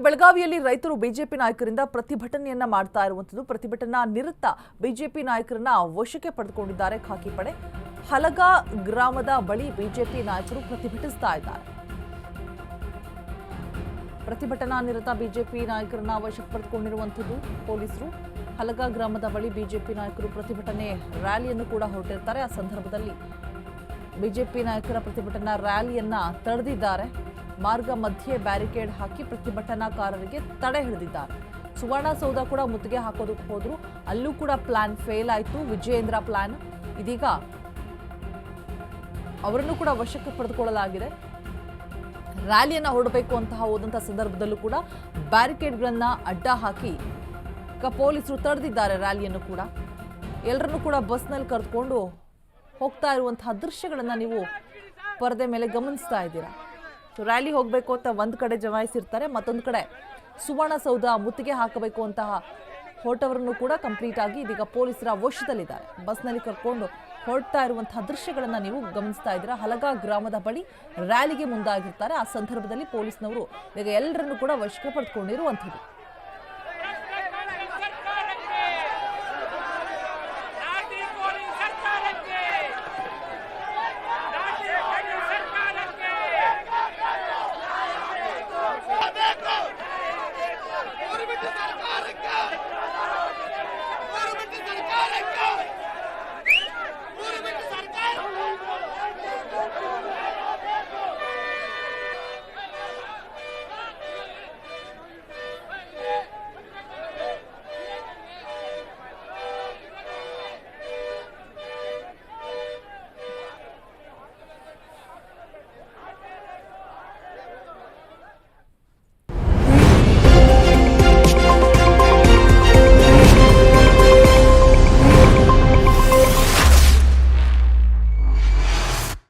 ಬೆಳಗಾವಿಯಲ್ಲಿ ರೈತರು ಬಿಜೆಪಿ ನಾಯಕರಿಂದ ಪ್ರತಿಭಟನೆಯನ್ನ ಮಾಡ್ತಾ ಇರುವಂತದ್ದು. ಪ್ರತಿಭಟನಾ ನಿರತ ಬಿಜೆಪಿ ನಾಯಕರನ್ನ ವಶಕ್ಕೆ ಪಡೆದುಕೊಂಡಿದ್ದಾರೆ ಖಾಕಿ ಪಡೆ. ಹಲಗ ಗ್ರಾಮದ ಬಳಿ ಬಿಜೆಪಿ ನಾಯಕರು ಪ್ರತಿಭಟಿಸ್ತಾ ಇದ್ದಾರೆ. ಪ್ರತಿಭಟನಾ ನಿರತ ಬಿಜೆಪಿ ನಾಯಕರನ್ನ ವಶಕ್ಕೆ ಪಡೆದುಕೊಂಡಿರುವಂಥದ್ದು ಪೊಲೀಸರು. ಹಲಗ ಗ್ರಾಮದ ಬಳಿ ಬಿಜೆಪಿ ನಾಯಕರು ಪ್ರತಿಭಟನೆ ರ್ಯಾಲಿಯನ್ನು ಕೂಡ ಹೊರಟಿರ್ತಾರೆ ಆ ಸಂದರ್ಭದಲ್ಲಿ ಬಿಜೆಪಿ ನಾಯಕರ ಪ್ರತಿಭಟನಾ ರ್ಯಾಲಿಯನ್ನ ತಡೆದಿದ್ದಾರೆ. ಮಾರ್ಗ ಮಧ್ಯೆ ಬ್ಯಾರಿಕೇಡ್ ಹಾಕಿ ಪ್ರತಿಭಟನಾಕಾರರಿಗೆ ತಡೆ ಹಿಡಿದಿದ್ದಾರೆ. ಸುವರ್ಣಸೌಧ ಕೂಡ ಮುತ್ತಿಗೆ ಹಾಕೋದಕ್ಕೆ ಹೋದ್ರು. ಅಲ್ಲೂ ಕೂಡ ಪ್ಲಾನ್ ಫೇಲ್ ಆಯಿತು. ವಿಜಯೇಂದ್ರ ಪ್ಲಾನ್ ಇದೀಗ ಅವರನ್ನು ಕೂಡ ವಶಕ್ಕೆ ಪಡೆದುಕೊಳ್ಳಲಾಗಿದೆ. ರ್ಯಾಲಿಯನ್ನು ಹೊರಡಬೇಕು ಅಂತ ಹೋದಂಥ ಸಂದರ್ಭದಲ್ಲೂ ಕೂಡ ಬ್ಯಾರಿಕೇಡ್ಗಳನ್ನ ಅಡ್ಡ ಹಾಕಿ ಪೊಲೀಸರು ತಡೆದಿದ್ದಾರೆ ರ್ಯಾಲಿಯನ್ನು ಕೂಡ. ಎಲ್ಲರನ್ನೂ ಕೂಡ ಬಸ್ನಲ್ಲಿ ಕರೆದುಕೊಂಡು ಹೋಗ್ತಾ ಇರುವಂತಹ ದೃಶ್ಯಗಳನ್ನು ನೀವು ಪರದೆ ಮೇಲೆ ಗಮನಿಸ್ತಾ ಇದ್ದೀರಾ? ಸೊ ರ್ಯಾಲಿ ಹೋಗಬೇಕು ಅಂತ ಒಂದು ಕಡೆ ಜಮಾಯಿಸಿರ್ತಾರೆ, ಮತ್ತೊಂದು ಕಡೆ ಸುವರ್ಣಸೌಧ ಮುತ್ತಿಗೆ ಹಾಕಬೇಕು ಅಂತಹ ಹೊರಟವರನ್ನು ಕೂಡ ಕಂಪ್ಲೀಟ್ ಆಗಿ ಇದೀಗ ಪೊಲೀಸರ ವಶದಲ್ಲಿದ್ದಾರೆ. ಬಸ್ನಲ್ಲಿ ಕರ್ಕೊಂಡು ಹೊರಡ್ತಾ ಇರುವಂತಹ ದೃಶ್ಯಗಳನ್ನು ನೀವು ಗಮನಿಸ್ತಾ ಇದ್ದೀರಾ? ಹಲಗ ಗ್ರಾಮದ ಬಳಿ ರ್ಯಾಲಿಗೆ ಮುಂದಾಗಿರ್ತಾರೆ. ಆ ಸಂದರ್ಭದಲ್ಲಿ ಪೊಲೀಸ್ನವರು ಈಗ ಎಲ್ಲರನ್ನು ಕೂಡ ವಶಕ್ಕೆ ಪಡೆದುಕೊಂಡಿರುವಂಥದ್ದು.